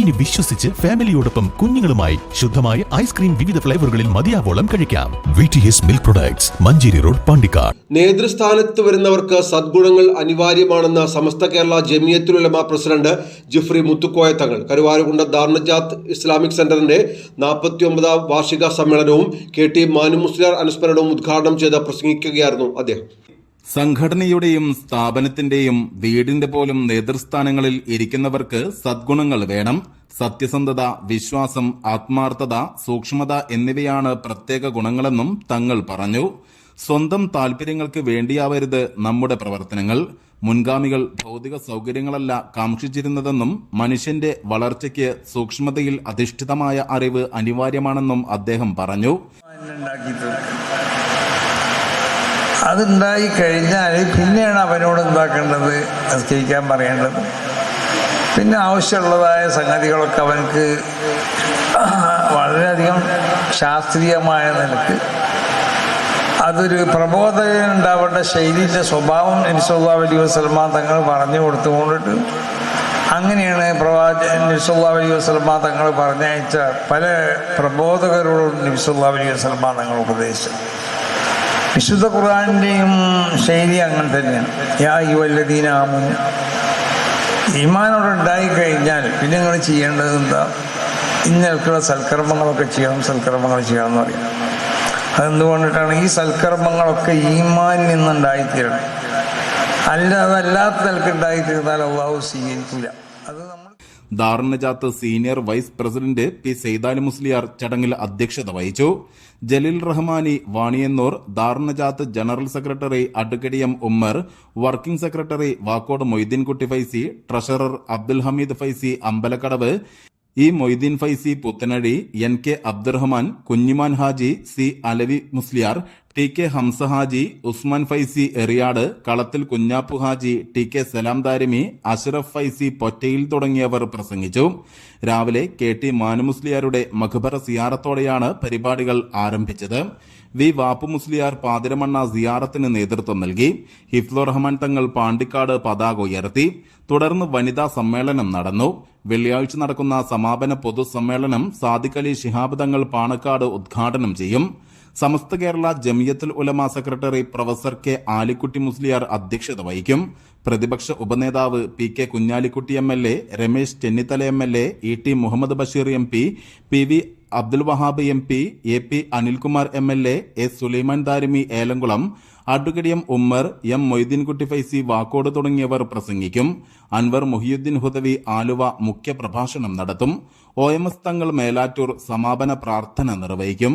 ഇനി വിശ്വസിച്ച് ഫാമിലിയോടൊപ്പം കുഞ്ഞുങ്ങളുമായി ശുദ്ധമായ ഐസ്ക്രീം വിവിധ ഫ്ലേവറുകളിൽ മതിയാവോളം കഴിക്കാം. Milk products Manjeri road Pandikkad. നേതൃസ്ഥാനത്ത് വരുന്നവർക്ക് സദ്ഗുണങ്ങൾ അനിവാര്യമാണെന്ന് സമസ്ത കേരള ജമിയത്തുലമ പ്രസിഡന്റ് ജിഫ്രി മുത്തുക്കോയ തങ്ങൾ കരുവാരുകുണ്ട ദാർണജാത്ത് ഇസ്ലാമിക് സെന്ററിന്റെ നാൽപ്പത്തി ഒമ്പതാം വാർഷിക സമ്മേളനവും കെ ടി മാനു മുസ്ലിയാർ അനുസ്മരണവും ഉദ്ഘാടനം ചെയ്ത് പ്രസംഗിക്കുകയായിരുന്നു അദ്ദേഹം. സംഘടനയുടെയും സ്ഥാപനത്തിന്റെയും വീടിന്റെ പോലും നേതൃസ്ഥാനങ്ങളിൽ ഇരിക്കുന്നവർക്ക് സദ്ഗുണങ്ങൾ വേണം. സത്യസന്ധത വിശ്വാസം ആത്മാർത്ഥത സൂക്ഷ്മത എന്നിവയാണ് പ്രത്യേക ഗുണങ്ങളെന്നും തങ്ങൾ പറഞ്ഞു. സ്വന്തം താൽപര്യങ്ങൾക്ക് വേണ്ടിയാവരുത് നമ്മുടെ പ്രവർത്തനങ്ങൾ. മുൻഗാമികൾ ഭൗതിക സൗകര്യങ്ങളല്ല കാക്ഷിച്ചിരുന്നതെന്നും മനുഷ്യന്റെ വളർച്ചയ്ക്ക് സൂക്ഷ്മതയിൽ അധിഷ്ഠിതമായ അറിവ് അനിവാര്യമാണെന്നും അദ്ദേഹം പറഞ്ഞു. അതുണ്ടായി കഴിഞ്ഞാൽ പിന്നെയാണ് അവനോട് എന്താക്കേണ്ടത്? നിസ്കരിക്കാൻ പറയേണ്ടത്. പിന്നെ ആവശ്യമുള്ളതായ സംഗതികളൊക്കെ അവനക്ക് വളരെയധികം ശാസ്ത്രീയമായ നിലയ്ക്ക്. അതൊരു പ്രബോധകൻ ഉണ്ടാവേണ്ട ശൈലിന്റെ സ്വഭാവം നിസ്വല്ലാ അലൈഹി വസ്ലമ തങ്ങൾ പറഞ്ഞു കൊടുത്തുകൊണ്ടിട്ട് അങ്ങനെയാണ് പ്രവാചകൻ നിസ്വല്ലാ അലൈഹി വസ്ലമ തങ്ങൾ പറഞ്ഞയച്ച പല പ്രബോധകരോടും നിസ്വല്ലാ അലൈഹി വസ്ലമ തങ്ങൾ ഉപദേശിച്ചത്. വിശുദ്ധ ഖുർആാനിന്റെയും ശൈലി അങ്ങനെ തന്നെയാണ്. യാ യുവല്ലദീനാമു ഈമാനോട് ഉണ്ടായി കഴിഞ്ഞാൽ പിന്നെ നിങ്ങൾ ചെയ്യേണ്ടത് എന്താ? ഇന്നൽക്കുള്ള സൽക്കർമ്മങ്ങളൊക്കെ ചെയ്യണം സൽക്കർമ്മങ്ങൾ ചെയ്യണം എന്ന് പറയാം. അതെന്തുകൊണ്ടിട്ടാണ്? ഈ സൽക്കർമ്മങ്ങളൊക്കെ ഈമാനിൽ നിന്നുണ്ടായിത്തീരണം. അല്ലാതല്ലാത്ത നിലയ്ക്ക് നിലക്കുണ്ടായിത്തീർന്നാൽ അള്ളാഹു സ്വീകരിക്കില്ല. അത് നമ്മൾ Darunnajath senior vice president P Saidali Musliyar ചടങ്ങിൽ അധ്യക്ഷത വഹിച്ചു. Jaleel Rahmani Vaniyannur Darunnajath general secretary advocate M Ummer working secretary Vakkode Moideenkutty Faizy treasurer Abdul Hameed Faizy Ambalakkadavu E Moideen Faizy Puthanazhi N K Abdurahman Kunhiman Haji C Alavi Musliyar T K Hamza Haji Usman Faizy Eriyad Kalathil Kunhappu Haji T K Salam Darimi Ashraf Faizy Pottayil തുടങ്ങിയവർ പ്രസംഗിച്ചു. രാവിലെ K T മാനുമുസ്ലിയാരുടെ മഖബറ സിയാറത്തോടെയാണ് പരിപാടികൾ ആരംഭിച്ചത്. V Vappu Musliyar Pathiramanna സിയാറത്തിന് നേതൃത്വം നൽകി. ഹിഫ്ലുർ റഹ്മാൻ തങ്ങൾ പാണ്ടിക്കാട് പതാക ഉയർത്തി. തുടർന്ന് വനിതാ സമ്മേളനം നടന്നു. വെള്ളിയാഴ്ച നടക്കുന്ന സമാപന പൊതുസമ്മേളനം സാദിഖ് അലി ശിഹാബ് തങ്ങൾ പാണക്കാട് ഉദ്ഘാടനം ചെയ്യും. Samastha Kerala Jamiyyathul Ulama secretary professor K Alikutty Musliyar അധ്യക്ഷത വഹിക്കും. പ്രതിപക്ഷ ഉപനേതാവ് P K Kunhalikutty M L A Ramesh Chennithala M L A E T Muhammad Basheer M P P V Abdul Wahab M P A P Anilkumar M L A S Sulaiman Darimi Elamkulam advocate M Ummer M Moideenkutty Faizy Vakkode തുടങ്ങിയവർ പ്രസംഗിക്കും. അൻവർ മുഹിയുദ്ദീൻ ഹുദവി ആലുവ മുഖ്യപ്രഭാഷണം നടത്തും. O M S തങ്ങൾ മേലാറ്റൂർ സമാപന പ്രാർത്ഥന നിർവഹിക്കും.